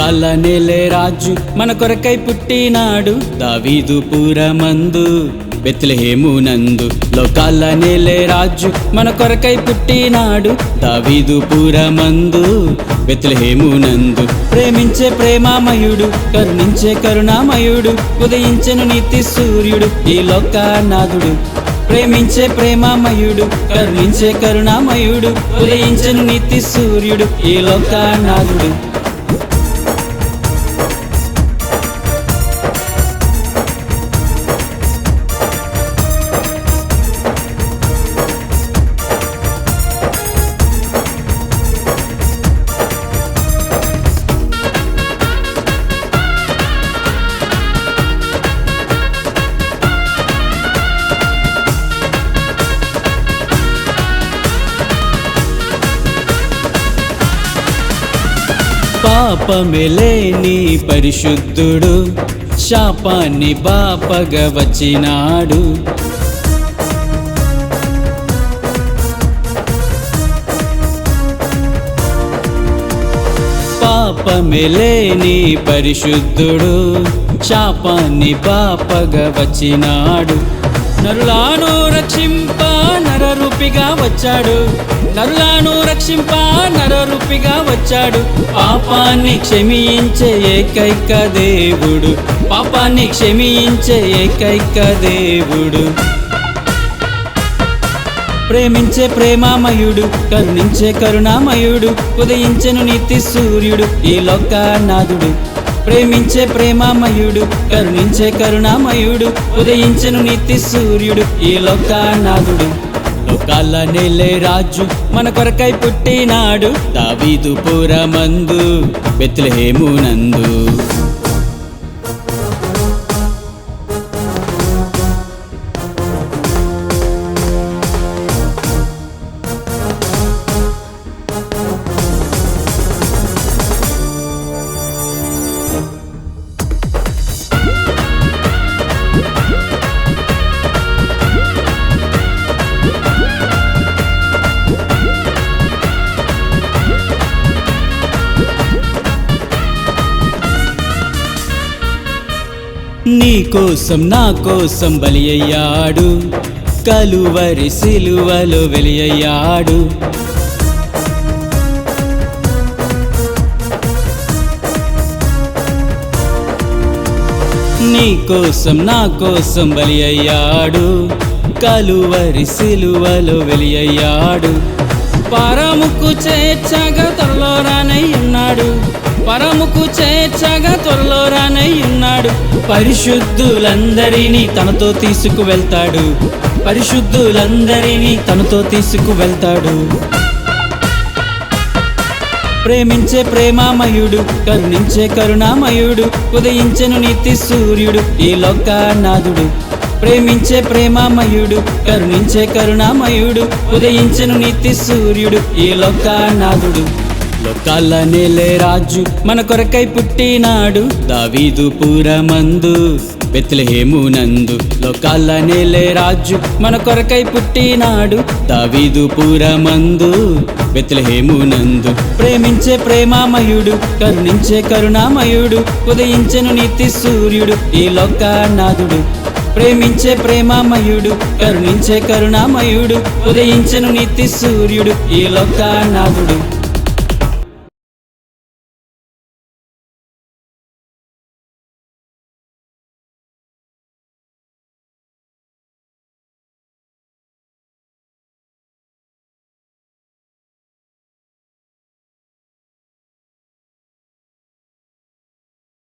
లోకాల రాజు మన కొరకై పుట్టినాడు దావీదు పురమందు బెత్లెహేమునందు లోకాల నేలే రాజు మన కొరకై పుట్టినాడు దావీదు పురమందు బెత్లెహేమునందు ప్రేమించే ప్రేమామయుడు కరుణించే కరుణామయుడు ఉదయించెను నీతి సూర్యుడు ఈ లోకానాథుడు. ప్రేమించే ప్రేమామయుడు కరుణించే కరుణామయుడు ఉదయించను నీతి సూర్యుడు ఈ లోకానాథుడు. పాపమెలేని పరిశుద్ధుడు శాపాన్ని బాపగా వచ్చినాడు. పాపమెలేని పరిశుద్ధుడు శాపాన్ని బాపగా వచ్చినాడు. నరులాను రక్షింప నరరూపిగా వచ్చాడు. నరులను రక్షింప నరరూపిగా వచ్చాడు. పాపాన్ని క్షమించే ఏకైక దేవుడు. పాపాన్ని క్షమించే ఏకైక దేవుడు. ప్రేమించే ప్రేమామయుడు కరుణించే కరుణామయుడు ఉదయించెను నీతి సూర్యుడు ఈ లోకానాథుడు. ప్రేమించే ప్రేమామయుడు కరుణించే కరుణామయుడు ఉదయించెను నీతి సూర్యుడు ఈ లోకానాథుడు. లోకాల నేలే రాజు మన కొరకై పుట్టినాడు దావీదు పురమందు బెత్లెహేమునందు నీ కోసం నా కోసం బలి అయ్యాడు. కలువరి సిలువలో వెలియ్యాడు నీ కోసం నా కోసం బలి అయ్యాడు. కలువరి సిలువలో వెలియ్యాడు పరముకు చేర్చగా త్వరలో ఉన్నాడు. పరముకు చేర్చగా త్వరలో రానై ఉన్నాడు పరిశుద్ధులందరినీ తనతో తీసుకు వెళ్తాడు. పరిశుద్ధులందరినీ తనతో తీసుకు వెళ్తాడు. ప్రేమించే ప్రేమామయుడు కరుణించే కరుణామయుడు ఉదయించెను నీతి సూర్యుడు ఈ లోకానాథుడు. ప్రేమించే ప్రేమామయుడు కరుణించే కరుణామయుడు ఉదయించెను నీతి సూర్యుడు ఈ లోకానాథుడు. లోకాల నేలే రాజు మన కొరకై పుట్టినాడు దావీదు పురమందు బెత్లెహేమునందు లోకాల నేలే రాజు మన కొరకై పుట్టినాడు దావీదు పురమందు బెత్లెహేమునందు ప్రేమించే ప్రేమామయుడు కరుణించే కరుణామయుడు ఉదయించెను నీతి సూర్యుడు ఈ లోకానాథుడు. ప్రేమించే ప్రేమామయుడు కరుణించే కరుణామయుడు ఉదయించెను నీతి సూర్యుడు ఈ లోకానాథుడు.